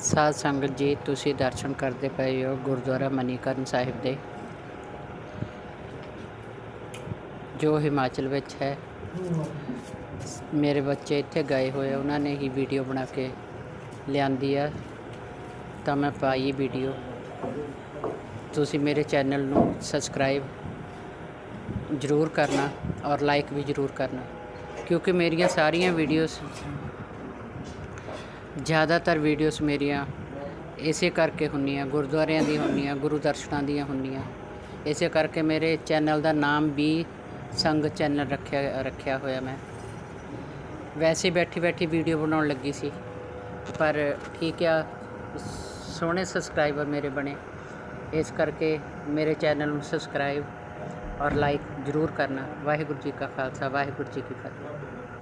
ਸਾਧ ਸੰਗਤ ਜੀ, ਤੁਸੀਂ ਦਰਸ਼ਨ ਕਰਦੇ ਪਏ ਹੋ ਗੁਰਦੁਆਰਾ ਮਨੀਕਰਨ ਸਾਹਿਬ ਦੇ। ਜੋ ਹਿਮਾਚਲ ਵਿੱਚ ਹੈ। ਮੇਰੇ ਬੱਚੇ ਇੱਥੇ ਗਏ ਹੋਏ ਉਹਨਾਂ ਨੇ ਹੀ ਵੀਡੀਓ ਬਣਾ ਕੇ ਲਿਆਂਦੀ ਆ। ਤਾਂ ਮੈਂ ਪਾਈ ਵੀਡੀਓ। ਤੁਸੀਂ ਮੇਰੇ ਚੈਨਲ ਨੂੰ ਸਬਸਕ੍ਰਾਈਬ ਜ਼ਰੂਰ ਕਰਨਾ ਔਰ ਲਾਈਕ ਵੀ ਜ਼ਰੂਰ ਕਰਨਾ, ਕਿਉਂਕਿ ਮੇਰੀਆਂ ਸਾਰੀਆਂ ਵੀਡੀਓਜ਼ ਜ਼ਿਆਦਾਤਰ ਵੀਡੀਓਜ਼ ਮੇਰੀਆਂ ਇਸੇ ਕਰਕੇ ਹੁੰਦੀਆਂ, ਗੁਰਦੁਆਰਿਆਂ ਦੀ ਹੁੰਦੀਆਂ, ਗੁਰੂ ਦਰਸ਼ਨਾਂ ਦੀਆਂ ਹੁੰਦੀਆਂ। ਇਸੇ ਕਰਕੇ ਮੇਰੇ ਚੈਨਲ ਦਾ ਨਾਮ ਵੀ ਸੰਗ ਚੈਨਲ ਰੱਖਿਆ ਰੱਖਿਆ ਹੋਇਆ ਮੈਂ। ਵੈਸੇ ਬੈਠੀ ਬੈਠੀ ਵੀਡੀਓ ਬਣਾਉਣ ਲੱਗੀ ਸੀ, ਪਰ ਠੀਕ ਆ, ਸੋਹਣੇ ਸਬਸਕ੍ਰਾਈਬਰ ਮੇਰੇ ਬਣੇ। ਇਸ ਕਰਕੇ ਮੇਰੇ ਚੈਨਲ ਨੂੰ ਸਬਸਕ੍ਰਾਈਬ ਔਰ ਲਾਈਕ ਜ਼ਰੂਰ ਕਰਨਾ। ਵਾਹਿਗੁਰੂ ਜੀ ਕਾ ਖਾਲਸਾ, ਵਾਹਿਗੁਰੂ ਜੀ ਕੀ ਫਤਿਹ।